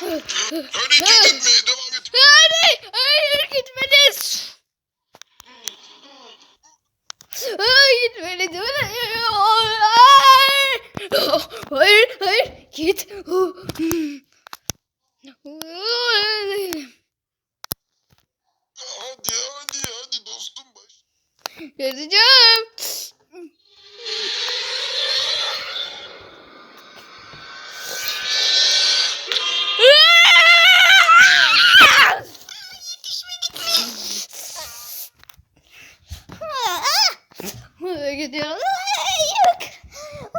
Hareket etmeye devam et. Hayır, hayır gitmeliyiz. Hayır gitmeliyiz. Hayır, hayır, hayır, git. Hadi hadi hadi dostum baş. Göreceğim. Gidiyorsun? Yok.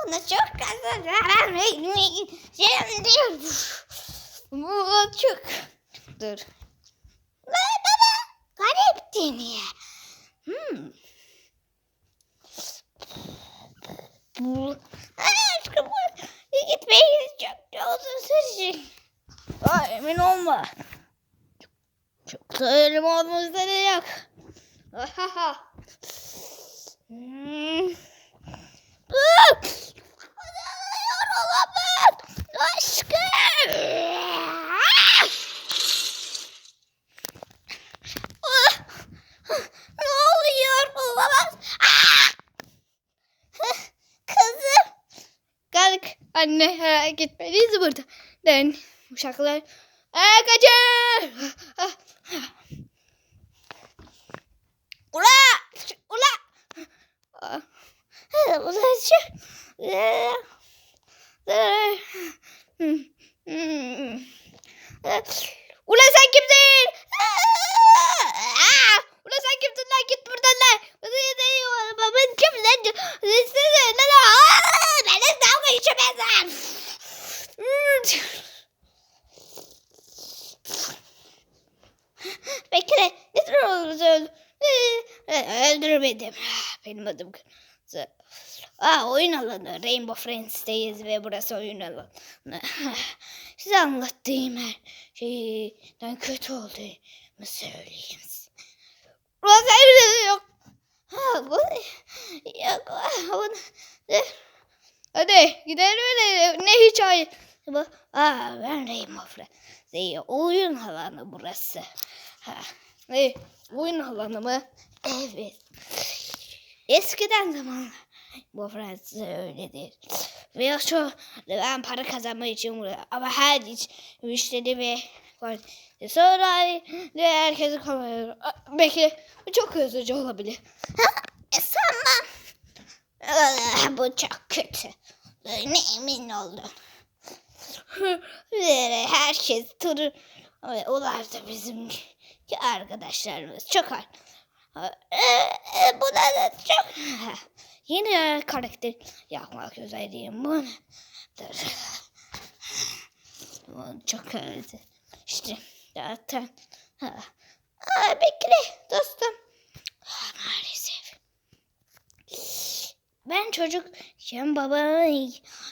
Ona çok gaza vermeyin. Şimdi. Bu çok. Dur. Baba. Garip deniyor. Hmm. Aşkım gitmeyiz çok da uzun sürecek. Ay, emin olma. Çok da elim olmamızda da yok. Ahaha. Hmm. Dur. Yorulamam. Aşkım. Ah! Ne oluyor olamaz. Ah! Kızım. Kalk anne ha, gitmeliyiz burada. Den uşaklar. Aa, kaçın. Ula. Ula. Ulaşıyor. Hmm, hmm. Ulan sen kimsin? Aa! Ulan sen kimsin lan git buradan lan. Babam kim lan? Size ne lan? Dalga geçemezsin. Bekle. Nedir oğlumuzu öldü? Öldürmedim. Benim adım Kırmızı. Aa, oyun alanı. Rainbow Friends'teyiz ve burası oyun alanı. Size anlattığım her şeyden kötü olduğumu söyleyeyim. Ulan sen yok. Ha, bu yok. Bu, Hadi gidelim öyle. Ne hiç. Bu, aa, ben Rainbow Friends. Oyun alanı burası. Ha. Ne? Oyun alanı mı? Evet. Eskiden zamanlar bu Fransa öyledir. Ve şu ben para kazanmak için buraya ama her hiç müşteri ve var. Sonra ve herkesi kovalıyor. Belki bu çok üzücü olabilir. E. Aa, bu çok kötü. Ne emin oldum. Herkes turu onlar da bizim arkadaşlarımız çok ar- Ee, buna da çok... Yeni karakter yapmak üzereyim bunu. Çok özledim. İşte zaten. Bekle dostum. Ah, Maalesef. Ben çocukken babamı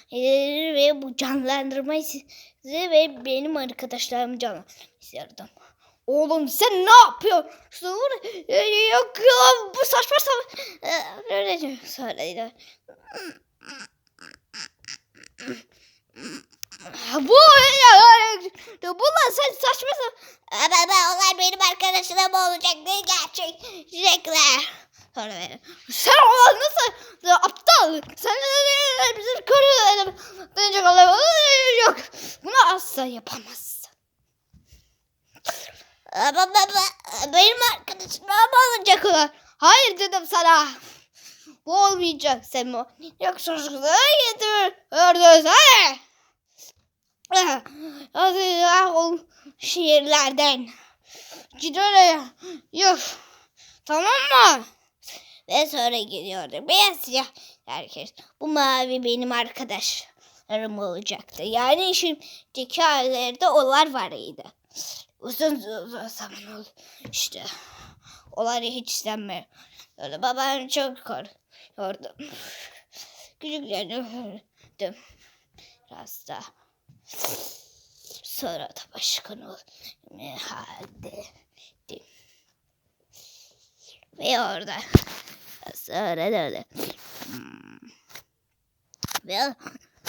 gelir ve bu canlandırmayı size ve benim arkadaşlarımı canlandırdım. Oğlum sen ne yapıyorsun? Ee, Yok ya bu saçma sapan. Ee, Öyle. Söyledi. Bu bu lan sen saçma sapan. Aa, baba onlar benim arkadaşlarım olacak ne gerçekler. Sonra böyle, Sen olan nasıl aptal? Sen bizim körü dönecek olay yok. Bunu asla yapamazsın. Ama baba benim arkadaşım Olacak olan. Hayır dedim sana. Bu olmayacak sen bu. Yok çocuklara getir. Ördünüz hadi. Hadi ya o şiirlerden. Git oraya. Yok. Tamam mı? Ve sonra gidiyordu. Beyaz siyah herkes. Bu mavi benim arkadaşlarım olacaktı. Yani şimdiki hallerde onlar var idi. Uzun uzun zaman oldu. İşte onları hiç istenmiyor. Babam çok korkuyordu. Küçükken öldüm. Biraz. Sonra da başkan oldum. Halde. Ve orada öyle. Hmm. Ve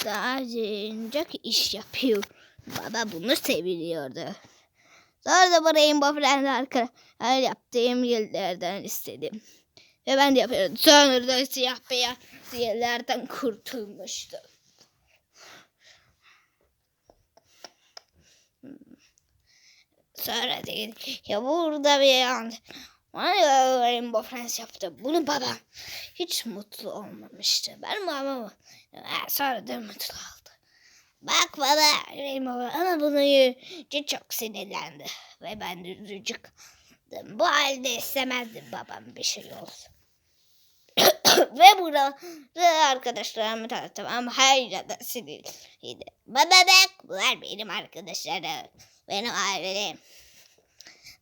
daha önce iş yapıyor. Baba bunu seviliyordu. Sonra da bu Rainbow Friends arkadaşlar yaptığım yıllardan istedim. Ve ben de yapıyordum. Sonra da siyah beyaz yerlerden kurtulmuştum. Sonra dedi ya burada bir an Bana Rainbow Friends yaptı. Bunu babam hiç mutlu olmamıştı. Ben babam sonra da mutlu oldu. Bak baba Rainbow ama bunu yiyince çok sinirlendi. Ve ben de üzücü kaldım. Bu halde istemezdim babam bir şey olsun. Ve burada arkadaşlarımı tanıttım ama hala da sinirliydi. Baba bak bunlar benim arkadaşlarım. Benim ailem.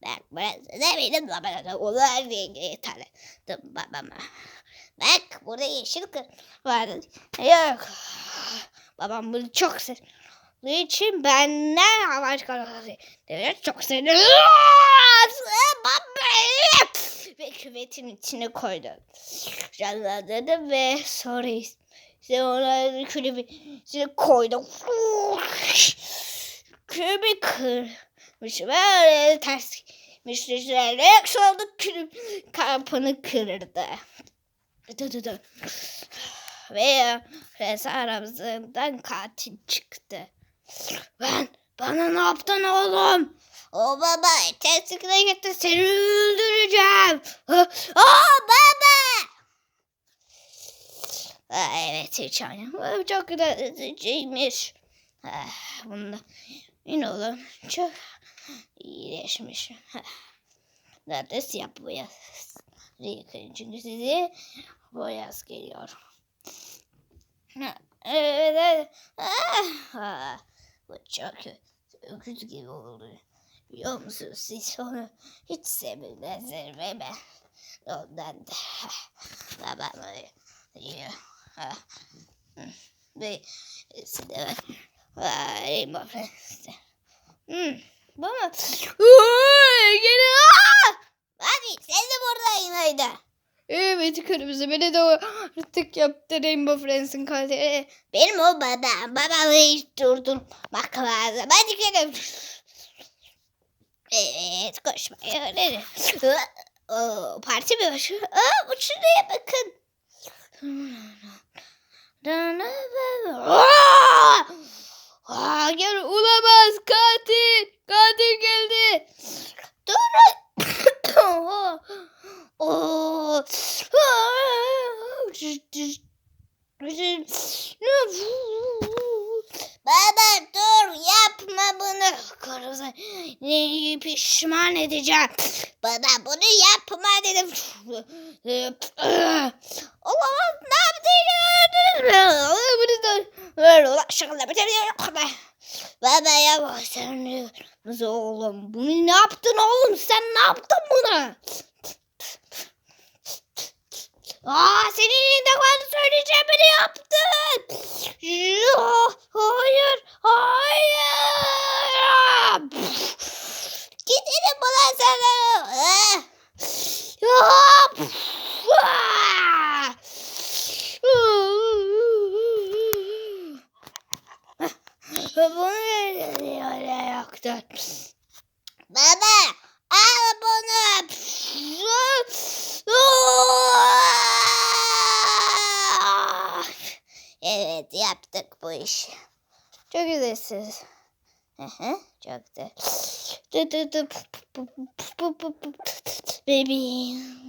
Bak burası da benim babam. Onlar diye tanıttım babama. Bak burada yeşil kır vardı. Yok. Babam bunu çok sevdiği için benden hava çıkardı. Evet çok sevdim. Baba. Ve küvetin içine koydu. Canlandırdı ve sonra işte onları küvetin içine koydu. Kübü kırmış. Böyle ters müşterilerle yakışıldı. Kübü kapını kırırdı. Dı dı dı. Ve Reza aramızdan katil çıktı. Ben bana ne yaptın oğlum? O baba terslikle gitti seni öldüreceğim. Aa baba. Evet hiç annem. Çok güzel üzücüymüş. Ah, Bunda yine olun çok iyileşmiş. Zaten siyah boyaz. Yıkayın çünkü sizi boyaz geliyor. Evet. Ah, bu çok öküz gibi oldu. Biliyor musunuz siz onu hiç sevmezler ve ben ondan da babam diyor. Ve size Ay mafreste. Hmm. Baba. Gene. Hadi sen de buradaydın hayda. Evet kırmızı beni de artık yaptı Rainbow Friends'in katili. Benim o babam. Babamı hiç durdurmak lazım. Hadi gidelim. Evet koşmayı öğrenin. Oo, parti mi başı? Aa, bu şuraya bakın. Aa! Hayır olamaz katil. Katil geldi. Durun. Oo. Oo. Baba dur yapma bunu. Karıza neyi pişman edeceğim. Bana bunu yapma dedim. Olamaz ne yaptın? Baba ya sen oğlum? Bunu ne yaptın oğlum? Sen ne yaptın bunu? Aa senin de bana söyleyeceğim ne yaptın? Hayır, hayır. Gidelim buna sana. Bunu öyle yoktur. Baba al bunu. Evet yaptık bu işi. Çok güzelsiniz. Çok da. Bebeğim.